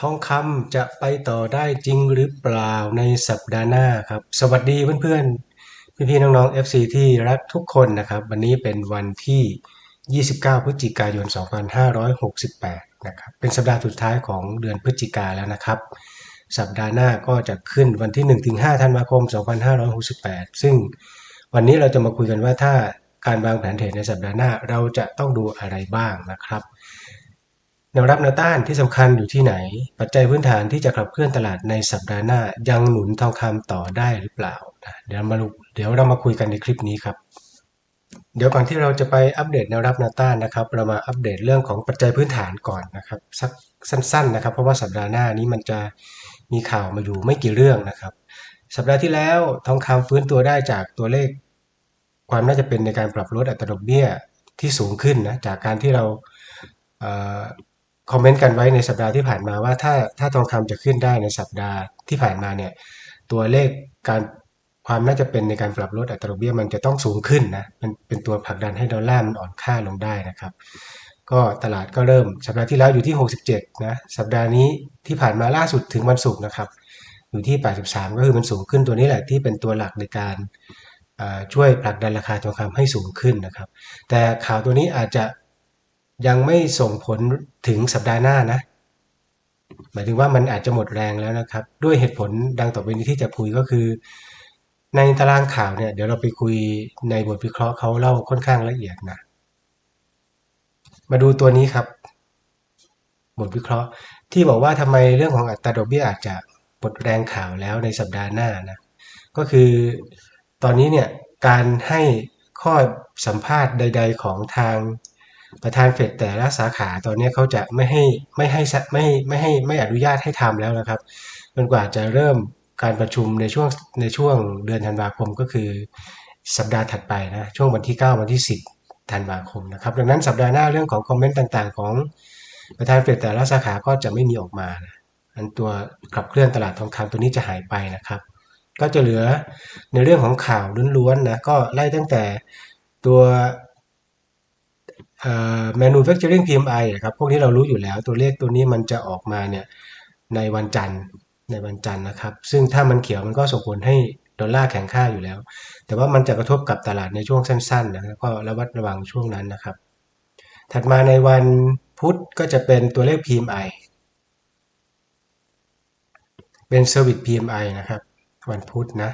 ทองคำจะไปต่อได้จริงหรือเปล่าในสัปดาห์หน้าครับ สวัสดีเพื่อนๆ พี่ๆน้องๆ FC ที่รักทุกคนนะครับ วันนี้เป็นวันที่ 29 พฤศจิกายน 2568 นะครับ เป็นสัปดาห์สุดท้ายของเดือนพฤศจิกาแล้วนะครับ สัปดาห์หน้าก็จะขึ้นวันที่ 1-5 ธันวาคม 2568 ซึ่งวันนี้เราจะมาคุยกันว่าถ้าการวางแผนเทรดในสัปดาห์หน้าเราจะต้องดูอะไรบ้างนะครับ แนวรับแนวต้านที่สำคัญอยู่ที่ไหน ปัจจัยพื้นฐานที่จะขับเคลื่อนตลาดในสัปดาห์หน้า ยังหนุนทองคำต่อได้หรือเปล่าเดี๋ยวมาดูเดี๋ยวเรามาคุยกันในคลิปนี้ครับ เดี๋ยวก่อนที่เราจะไปอัปเดตแนวรับแนวต้านนะครับ เรามาอัปเดตเรื่องของปัจจัยพื้นฐานก่อนนะครับสักสั้น ๆ นะครับ เพราะว่าสัปดาห์หน้านี้มันจะมีข่าวมาอยู่ไม่กี่เรื่องนะครับ สัปดาห์ที่แล้วทองคำฟื้นตัวได้จากตัวเลข ความน่าจะเป็นในการปรับลดอัตราดอกเบี้ยที่สูงขึ้นนะจากการที่เรา คอมเมนต์กันไว้ในสัปดาห์ที่ผ่านมาว่าถ้าถ้าทองคำจะขึ้นได้ในสัปดาห์ที่ผ่านมาเนี่ยตัวเลขการความน่าจะเป็นในการปรับลดอัตราดอกเบี้ยมันจะต้องสูงขึ้นนะมันเป็นตัวผลักดันให้ดอลลาร์มันอ่อนค่าลงได้นะครับ ก็ตลาดก็เริ่มสัปดาห์ที่แล้วอยู่ที่ 67นะสัปดาห์นี้ที่ผ่านมาล่าสุดถึงวันศุกร์นะครับอยู่ที่ 83 ก็คือมันสูงขึ้นตัวนี้แหละที่เป็นตัวหลักในการช่วยผลักดันราคาทองคำให้สูงขึ้นนะครับ แต่ข่าวตัวนี้อาจจะ ยังไม่ส่งผลถึงสัปดาห์หน้านะ หมายถึงว่ามันอาจจะหมดแรงแล้วนะครับ ด้วยเหตุผลดังต่อไปนี้ที่จะคุยก็คือ ในตารางข่าวเนี่ย เดี๋ยวเราไปคุยในบทวิเคราะห์เขาเล่าค่อนข้างละเอียดนะ มาดูตัวนี้ครับ บทวิเคราะห์ที่บอกว่าทำไมเรื่องของอัตราดอกเบี้ยอาจจะหมดแรงข่าวแล้วในสัปดาห์หน้านะ ก็คือตอนนี้เนี่ยการให้ข้อสัมภาษณ์ใด ๆ ของทาง ประธานเฟดแต่ละสาขาตอนนี้เขาจะไม่ให้ไม่ให้ไม่ไม่ให้ไม่อนุญาตให้ทำแล้วนะครับจนกว่าจะเริ่มการประชุมในช่วงในช่วงเดือนธันวาคมก็คือ สัปดาห์ถัดไปนะช่วงวันที่ 9 วันที่ 10 ธันวาคมนะครับ ดังนั้นสัปดาห์หน้าเรื่องของคอมเมนต์ต่างๆ ของประธานเฟดแต่ละสาขาก็จะไม่มีออกมานะอันตัวขับเคลื่อนตลาดทองคำตัวนี้จะหายไปนะครับ ก็จะเหลือในเรื่องของข่าวล้วนๆนะก็ไล่ตั้งแต่ตัว manufacturing PMI ครับพวกนี้เรารู้อยู่แล้วตัวเลขตัวนี้มันจะออกมาเนี่ยในวันจันทร์ในวันจันทร์นะครับ ซึ่งถ้ามันเขียวมันก็ส่งผลให้ดอลลาร์แข็งค่าอยู่แล้ว แต่ว่ามันจะกระทบกับตลาดในช่วงสั้นๆนะก็ระวัดระวังช่วงนั้นนะครับ ถัดมาในวันพุธก็จะเป็นตัวเลข PMI เป็น Service PMI นะครับ วันพุธนะ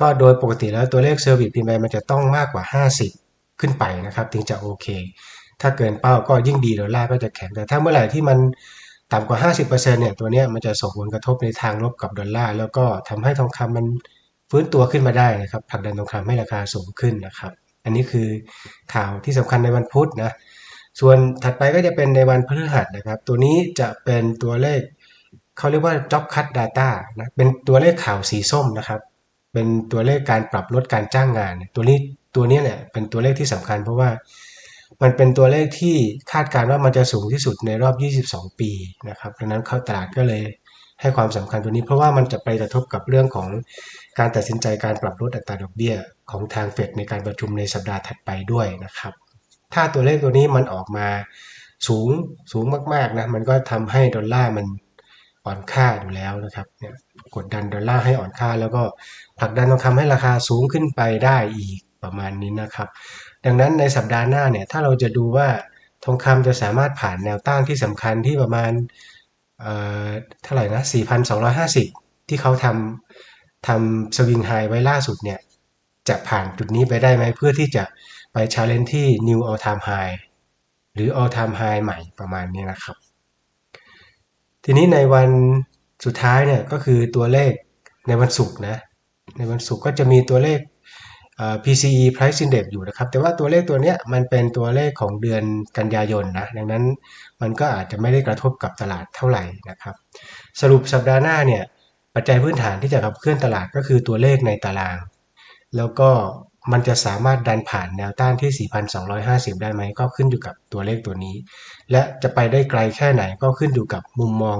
ก็โดยปกติแล้วตัวเลข Service PMI มันจะต้องมากกว่า 50 ขึ้นไปนะครับ ถึงจะโอเค ถ้าเกินเป้าก็ยิ่งดีดอลลาร์ก็จะแข็งแต่ถ้าเมื่อไหร่ที่มันต่ำกว่า 50%เนี่ยตัวนี้มันจะส่งผลกระทบในทางลบกับดอลลาร์แล้วก็ทำให้ทองคำมันฟื้นตัวขึ้นมาได้นะครับผลักดันทองคำให้ราคาสูงขึ้นนะครับ อันนี้คือข่าวที่สำคัญในวันพุธนะส่วนถัดไปก็จะเป็นในวันพฤหัสนะครับ ตัวนี้จะเป็นตัวเลขเขาเรียกว่า job cut data นะเป็นตัวเลขข่าวสีส้มนะครับ เป็นตัวเลขการปรับลดการจ้างงาน ตัวนี้ตัวนี้เนี่ยเป็นตัวเลขที่สำคัญเพราะว่า มันเป็นตัวเลขที่คาดการณ์ว่ามันจะสูงที่สุดในรอบ 22 ปีนะครับดังนั้นเข้าตลาดก็เลยให้ความสำคัญตัวนี้ เพราะว่ามันจะไปกระทบกับเรื่องของการตัดสินใจการปรับลดอัตราดอกเบี้ยของทางเฟดในการประชุมในสัปดาห์ถัดไปด้วยนะครับ ถ้าตัวเลขตัวนี้มันออกมาสูงสูงมากๆนะมันก็ทำให้ดอลลาร์มันอ่อนค่าอยู่แล้วนะครับเนี่ยกดดันดอลลาร์ให้อ่อนค่า แล้วก็ผลักดันทองคำให้ราคาสูงขึ้นไปได้อีกประมาณนี้นะครับ ดังนั้นในสัปดาห์หน้าเนี่ยถ้าเราจะดูว่าทองคำจะสามารถผ่านแนวต้านที่สำคัญที่ประมาณเอ่อเท่าไหร่นะ 4,250 ที่เขาทำทำสวิงไฮไว้ล่าสุดเนี่ยจะผ่านจุดนี้ไปได้ไหมเพื่อที่จะไปชาเลนจ์ที่ new all time high หรือ all time high ใหม่ประมาณนี้นะครับ ทีนี้ในวันสุดท้ายเนี่ยก็คือตัวเลขในวันศุกร์นะ ในวันศุกร์ก็จะมีตัวเลข PCE Price Index อยู่นะครับ แต่ว่าตัวเลขตัวนี้มันเป็นตัวเลขของเดือนกันยายนนะ ดังนั้นมันก็อาจจะไม่ได้กระทบกับตลาดเท่าไหร่นะครับ สรุปสัปดาห์หน้าเนี่ย ปัจจัยพื้นฐานที่จะขับเคลื่อนตลาดก็คือตัวเลขในตาราง แล้วก็มันจะสามารถดันผ่านแนวต้านที่ 4,250 ได้ไหม ก็ขึ้นอยู่กับตัวเลขตัวนี้ และจะไปได้ไกลแค่ไหนก็ขึ้นอยู่กับมุมมอง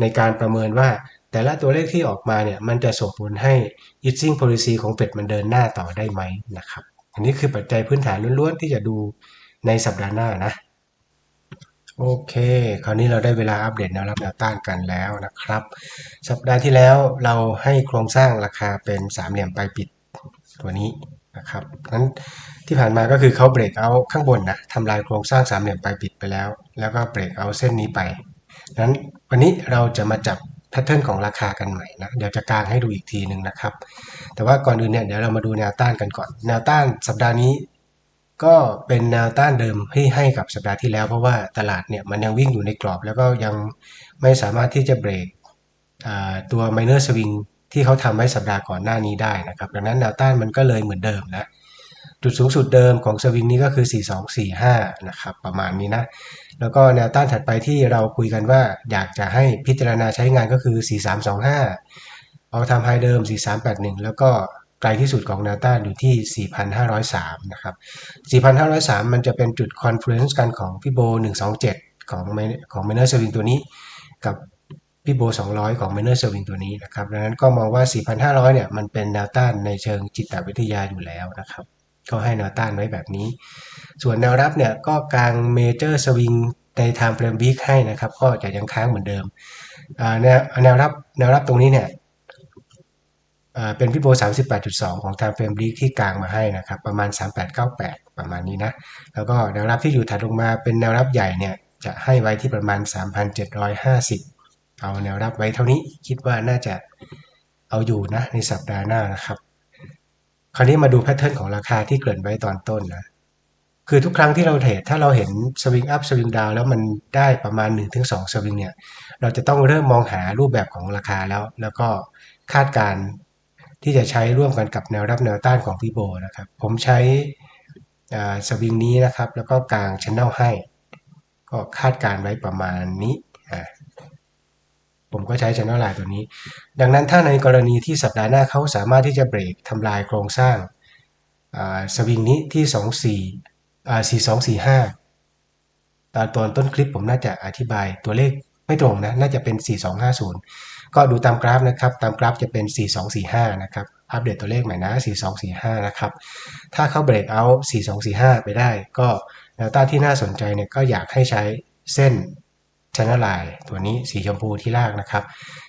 ในการประเมินว่า แต่ละตัวเลขที่ออกมาเนี่ยมันจะส่งผลให้ easing policy ของเฟดมันเดินหน้าต่อได้ไหมนะครับอันนี้คือปัจจัยพื้นฐานล้วนๆที่จะดูในสัปดาห์หน้านะโอเค คราวนี้เราได้เวลาอัปเดตแนวรับแนวต้านกันแล้วนะครับ สัปดาห์ที่แล้วเราให้โครงสร้างราคาเป็นสามเหลี่ยมปลายปิดตัวนี้นะครับนั้นที่ผ่านมาก็คือเขาเบรกเอาข้างบนนะทำลายโครงสร้างสามเหลี่ยมปลายปิดไปแล้ว แล้วก็เบรกเอาเส้นนี้ไปนั้นวันนี้เราจะมาจับ แพทเทิร์นของราคากันใหม่นะ เดี๋ยวจะกางให้ดูอีกทีหนึ่งนะครับ แต่ว่าก่อนอื่นเนี่ยเดี๋ยวเรามาดูแนวต้านกันก่อน แนวต้านสัปดาห์นี้ ก็เป็นแนวต้านเดิมที่ให้กับสัปดาห์ที่แล้ว เพราะว่าตลาดเนี่ยมันยังวิ่งอยู่ในกรอบ แล้วก็ยังไม่สามารถที่จะเบรกตัว minor swing ที่เขาทำไว้สัปดาห์ก่อนหน้านี้ได้นะครับ ดังนั้นแนวต้านมันก็เลยเหมือนเดิมนะ จุดสูงสุดเดิมของสวิงนี้ก็คือ 4245 นะครับประมาณนี้นะ แล้วก็แนวต้านถัดไปที่เราคุยกันว่าอยากจะให้พิจารณาใช้งานก็คือ 4325 เอาทำไฮเดิม 4381 แล้วก็ไกลที่สุดของแนวต้านอยู่ที่ 4,503 นะครับ 4,503 มันจะเป็นจุดคอนฟ luence กันของพี่โบ 127 ของของ minor swing ตัวนี้ กับพี่โบ 200 ของ minor swing ตัวนี้นะครับ ดังนั้นก็มองว่า 4,500 เนี่ย มันเป็นแนวต้านในเชิงจิตวิทยาอยู่แล้วนะครับ ก็ให้แนวต้านไว้แบบนี้ ส่วนแนวรับเนี่ยก็กลาง major swing ใน time frame week ให้นะครับ ก็จะยังค้างเหมือนเดิมแนวรับแนวรับตรงนี้เนี่ยเป็นพี่โบ 38.2 ของ time frame week ที่กลางมาให้นะครับ ประมาณ 3898 ประมาณนี้นะ แล้วก็แนวรับที่อยู่ถัดลงมาเป็นแนวรับใหญ่เนี่ย จะให้ไว้ที่ประมาณ 3,750 เอาแนวรับไว้เท่านี้คิดว่าน่าจะเอาอยู่นะในสัปดาห์หน้านะครับ คราวนี้มาดูแพทเทิร์นของราคาที่เกริ่นไว้ตอนต้นนะ คือทุกครั้งที่เราเทรดถ้าเราเห็นสวิงอัพสวิงดาวแล้วมันได้ประมาณ 1-2สวิงเนี่ย เราจะต้องเริ่มมองหารูปแบบของราคาแล้ว แล้วก็คาดการที่จะใช้ร่วมกันกับแนวรับแนวต้านของพี่โบนะครับ ผมใช้สวิงนี้นะครับ แล้วก็กลางช n นแนลให้ ก็คาดการไว้ประมาณนี้ ผมก็ใช้ channel line ตัวนี้ ดังนั้นถ้าในกรณีที่สัปดาห์หน้าเขาสามารถที่จะเบรกทำลายโครงสร้างสวิงนี้ที่ 24 4245 ตอนตอนต้นคลิปผมน่าจะอธิบายตัวเลขไม่ตรงนะ น่าจะเป็น 4250 ก็ดูตามกราฟนะครับ ตามกราฟจะเป็น 4245 นะครับ อัปเดตตัวเลขใหม่นะ 4245 นะครับ ถ้าเข้าเบรกเอา 4245 ไปได้ ก็แนวต้านที่น่าสนใจเนี่ยก็อยากให้ใช้เส้น Channel Line ตัวนี้สีชมพูที่ลากนะครับ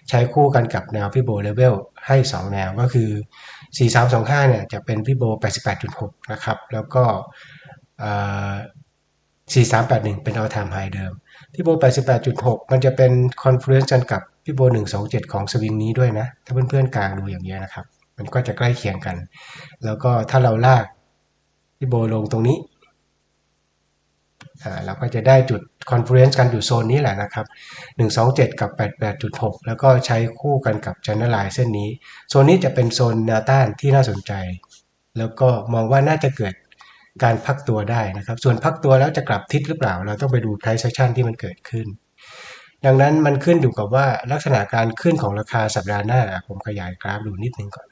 ใช้คู่กันกับแนวพี่โบเลเวลให้ 2 แนวก็คือ 4325 เนี่ยจะเป็นพี่โบ88.6 นะครับ แล้วก็ 4381 เป็น all time high เดิมพี่โบ88.6 มันจะเป็น confluence กันกับพี่โบ127 ของสวิงนี้ด้วยนะ ถ้าเพื่อนๆกลางดูอย่างนี้ยนะครับ มันก็จะใกล้เคียงกัน แล้วก็ถ้าเราลากพี่โบลงตรงนี้ เราก็จะได้จุด confluence กันอยู่โซนนี้แหละนะครับ 127 กับ 88.6 แล้วก็ใช้คู่กันกับ channel line เส้นนี้ โซนนี้จะเป็นโซนแนวต้านที่น่าสนใจ แล้วก็มองว่าน่าจะเกิดการพักตัวได้นะครับ ส่วนพักตัวแล้วจะกลับทิศหรือเปล่า เราต้องไปดู price action ที่มันเกิดขึ้น ดังนั้นมันขึ้นอยู่กับว่าลักษณะการขึ้นของราคาสัปดาห์หน้า ผมขยายกราฟดูนิดนึงก่อน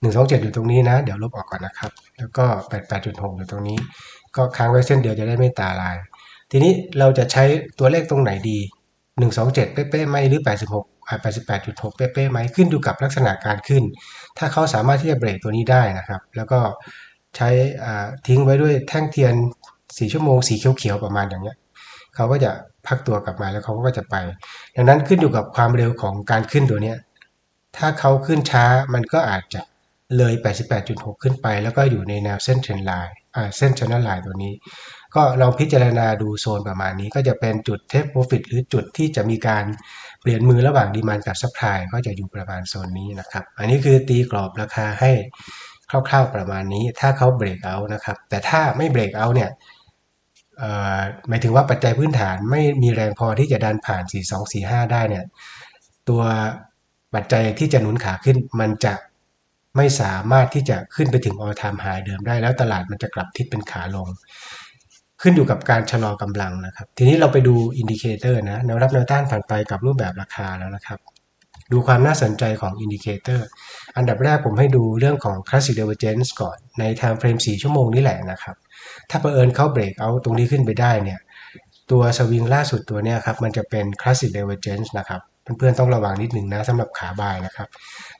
127อยู่ตรงนี้นะ เดี๋ยวลบออกก่อนนะครับ แล้วก็88.6อยู่ตรงนี้ ก็ค้างไว้เส้นเดียวจะได้ไม่ตาลาย ทีนี้เราจะใช้ตัวเลขตรงไหนดี 127 เป๊ะๆไหมหรือ 86 88.6 เป๊ะๆไหมขึ้นอยู่กับลักษณะการขึ้น ถ้าเขาสามารถที่จะเบรกตัวนี้ได้นะครับ แล้วก็ใช้ทิ้งไว้ด้วยแท่งเทียน4ชั่วโมงสีเขียวๆประมาณอย่างเงี้ยเขาก็จะพักตัวกลับมาแล้วเขาก็จะไป ดังนั้นขึ้นอยู่กับความเร็วของการขึ้นตัวเนี้ยถ้าเขาขึ้นช้ามันก็อาจจะ เลย 88.6 ขึ้นไป แล้วก็อยู่ในแนวเส้นเทรนไลน์อ่าเส้นชน e l line ตัวนี้ ก็ลองพิจารณาดูโซนประมาณนี้ ก็จะเป็นจุดเทปโปรฟิตหรือจุดที่จะมีการเปลี่ยนมือระหว่างดีมานกับซัพพลายก็จะอยู่ประมาณโซนนี้นะครับ อันนี้คือตีกรอบราคาให้คร่าวๆประมาณนี้ ถ้าเขาเบรกเอานะครับ แต่ถ้าไม่เบรกเอาเนี่ยหมายถึงว่าปัจจัยพื้นฐานไม่มีแรงพอที่จะดันผ่าน 4245 ได้เนี่ย ตัวปัจจัยที่จะหนุนขาขึ้นมันจะ ไม่สามารถที่จะขึ้นไปถึง all time high เดิมได้แล้วตลาดมันจะกลับทิศเป็นขาลง ขึ้นอยู่กับการชะลอกำลังนะครับ ทีนี้เราไปดูอินดิเคเตอร์นะแนวรับแนวต้านผ่านไปกับรูปแบบราคาแล้วนะครับ ดูความน่าสนใจของอินดิเคเตอร์อันดับแรกผมให้ดูเรื่องของ classic divergence ก่อนใน time frame 4 ชั่วโมงนี่แหละนะครับ ถ้าเผอิญเขาเบรกเอาตรงนี้ขึ้นไปได้เนี่ยตัวสวิงล่าสุดตัวเนี้ยครับมันจะเป็น classic divergence นะครับ เพื่อนๆต้องระวังนิดหนึ่งนะสำหรับขาบายนะครับ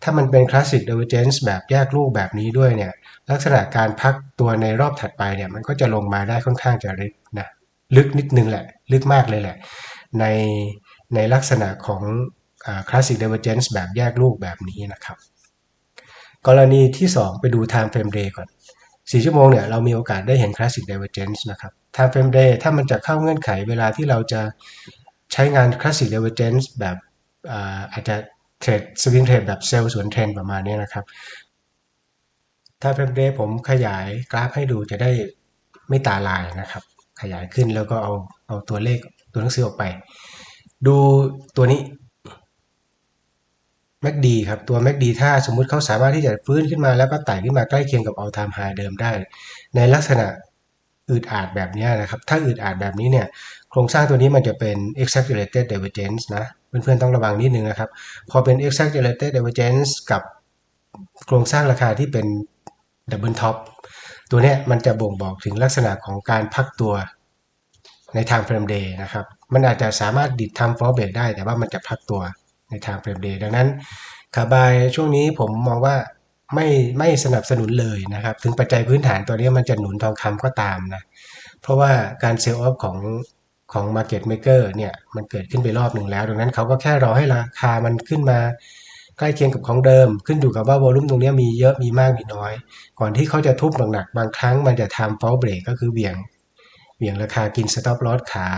ถ้ามันเป็น classic divergence แบบแยกลูกแบบนี้ด้วยเนี่ย ลักษณะการพักตัวในรอบถัดไปเนี่ย มันก็จะลงมาได้ค่อนข้างจะลึกนะ ลึกนิดนึงแหละ ลึกมากเลยแหละ ในในลักษณะของคลาสสิกเดเวอร์เจนซ์แบบแยกลูกแบบนี้นะครับ กรณีที่ 2 ไปดู time frame day ก่อน 4 ชั่วโมงเนี่ยเรามีโอกาสได้เห็น classic divergence นะครับ time frame day ถ้ามันจะเข้าเงื่อนไขเวลาที่เราจะใช้งาน classic divergence แบบ อาจจะเทรดสวิงเทรดแบบเซลล์สวนเทรนประมาณนี้นะครับ time frame day ผมขยายกราฟให้ดูจะได้ไม่ตาลายนะครับ ขยายขึ้นแล้วก็เอาเอาตัวเลขตัวหนังสือออกไป ดูตัวนี้ MACD ครับตัว MACD ถ้าสมมุติเขาสามารถที่จะฟื้นขึ้นมาแล้วก็ไต่ขึ้นมาใกล้เคียงกับ all time high เดิมได้ ในลักษณะอืดอาดแบบนี้นะครับ ถ้าอืดอาดแบบนี้เนี่ย โครงสร้างตัวนี้มันจะเป็น exaggerated divergence นะ เพื่อนๆต้องระวังนิดนึงนะครับ พอเป็น exaggerated divergence กับโครงสร้างราคาที่เป็น double top ตัวนี้มันจะบ่งบอกถึงลักษณะของการพักตัวใน time frame day นะครับ มันอาจจะสามารถดิดทำ fall break ได้ แต่ว่ามันจะพักตัวใน time frame day ดังนั้นขาบายช่วงนี้ผมมองว่าไม่ไม่สนับสนุนเลยนะครับ ถึงปัจจัยพื้นฐานตัวนี้มันจะหนุนทองคำก็ตามนะ เพราะว่าการเซลล์ออฟของ ของ Market Maker เนี่ยมันเกิดขึ้นไปรอบหนึ่งแล้ว ดังนั้นเขาก็แค่รอให้ราคามันขึ้นมาใกล้เคียงกับของเดิม ขึ้นอยู่กับว่าวอลุ่มตรงนี้มีเยอะมีมากมีน้อย ก่อนที่เขาจะทุบหนักๆบางครั้งมันจะทำ fall break ก็คือเบี่ยงเบี่ยงราคากิน stop loss ขา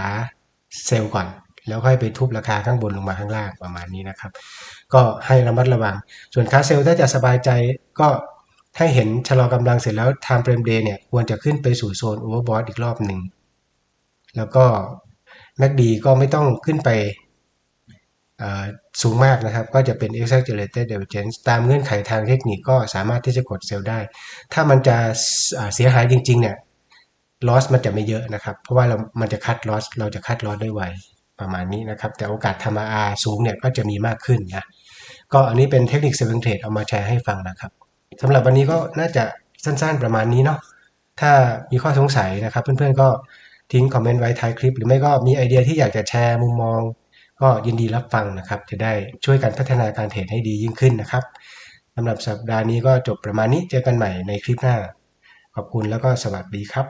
เซลล์ก่อน แล้วค่อยไปทุบราคาข้างบนลงมาข้างล่างประมาณนี้นะครับ ก็ให้ระมัดระวัง ส่วนค่าเซลล์ถ้าจะสบายใจก็ให้เห็นชะลอกำลังเสร็จแล้ว time frame day เนี่ยควรจะขึ้นไปสู่โซน overbought อีกรอบหนึ่ง แล้วก็ MACD ก็ไม่ต้องขึ้นไปสูงมากนะครับ ก็จะเป็น exaggerated divergence ตามเงื่อนไขทางเทคนิคก็สามารถที่จะกดเซลล์ได้ ถ้ามันจะเสียหายจริง ๆ เนี่ย loss มันจะไม่เยอะนะครับ เพราะว่าเรา มันจะคัด loss เราจะคัด loss ได้ไวประมาณนี้นะครับ แต่โอกาสทำ RR สูงเนี่ยก็จะมีมากขึ้นนะ ก็อันนี้เป็นเทคนิค swing trade เอามาแชร์ให้ฟังนะครับสำหรับวันนี้ก็น่าจะสั้นๆประมาณนี้เนาะ ถ้ามีข้อสงสัยนะครับ เพื่อนๆก็ ทิ้งคอมเมนต์ไว้ท้ายคลิป หรือไม่ก็มีไอเดียที่อยากจะแชร์มุมมอง ก็ยินดีรับฟังนะครับ จะได้ช่วยกันพัฒนาการเทรดให้ดียิ่งขึ้นนะครับสำหรับสัปดาห์นี้ก็จบประมาณนี้เจอกันใหม่ในคลิปหน้า ขอบคุณแล้วก็สวัสดีครับ